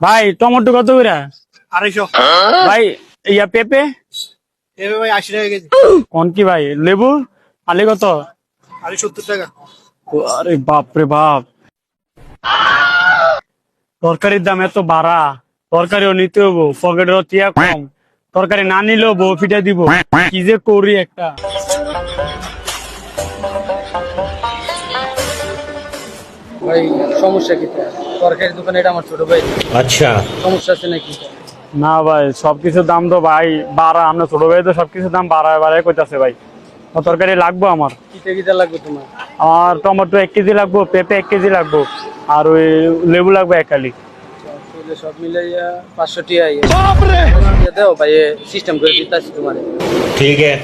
ভাই টমেটো কত করে? আড়াইশো। ভাই ইয়া পেঁপে? এভাবে ভাই আশি টাকা কেজি। কোন কি ভাই? লেবু? আলে কত? আড়াই সত্তর টাকা। আরে বাপ রে বাপ। তরকারির দাম এত বাড়া। তরকারিও নিতে হব পকেটেরও তিয়া কম। তরকারি না নিলেও বউ ফিটা দিব। কি যে করি একটা। ওই সমস্যা কি তরকারির দোকানে এটা আমার ছোট ভাই। আচ্ছা। সমস্যা আছে নাকি? না ভাই সবকিছুর দাম তো ভাই বাড়া আমরা ছোট ভাই তো সবকিছুর দাম বাড়ায় বাড়ায় কইতাছে ভাই। তরকারি লাগবো আমার। কিতে কিতে লাগবে তোমার? আমার টমেটো এক কেজি লাগবো পেঁপে এক কেজি লাগবো আর ওই লেবু লাগবে একালি সব মিলাইয়া পাঁচশো টিয়া ইয়ে। দেও ভাই সিস্টেম করে দিতেছি তোমার। ঠিক আছে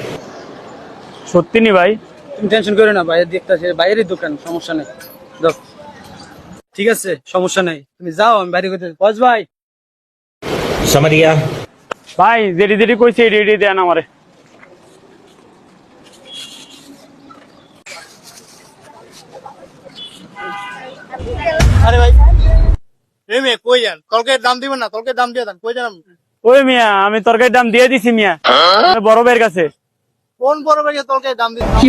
সত্যি নি ভাই? তুমি টেনশন করো না ভাই দেখতাছি বাইরের দোকান সমস্যা নেই। দেখ ঠিক আছে সমস্যা নাই। তুমি যাও আমি বাড়ি করতে বস ভাই। সামারিয়া। ভাই দেরি দেরি কইছে এডি এডি দেন আমারে। দাম না দাম মিয়া আমি দাম দিয়ে দিছি মিয়া হ্যাঁ? বড় ভাইয়ের কাছে। কোন বড় ভাইয়ের দাম দিচ্ছি